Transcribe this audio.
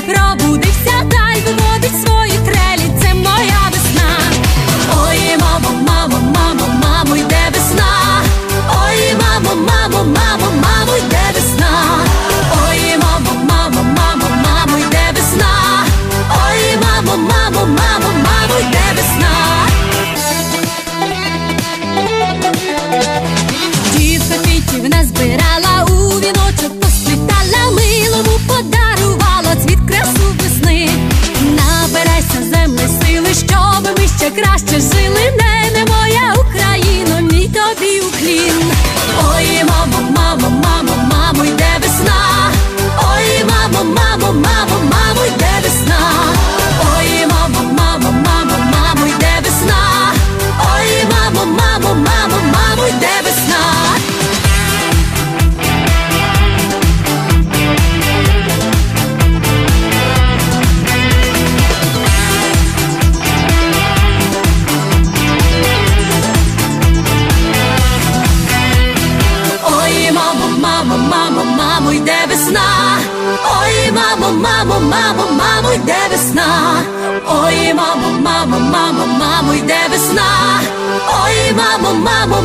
probu краще жили не. Мамо, мамо, мамо, мамо, йде весна, ой, мамо, мамо, мамо, мамо, йде весна, ой, мамо, мамо, мамо, мамо, йде весна, ой, мамо, мамо.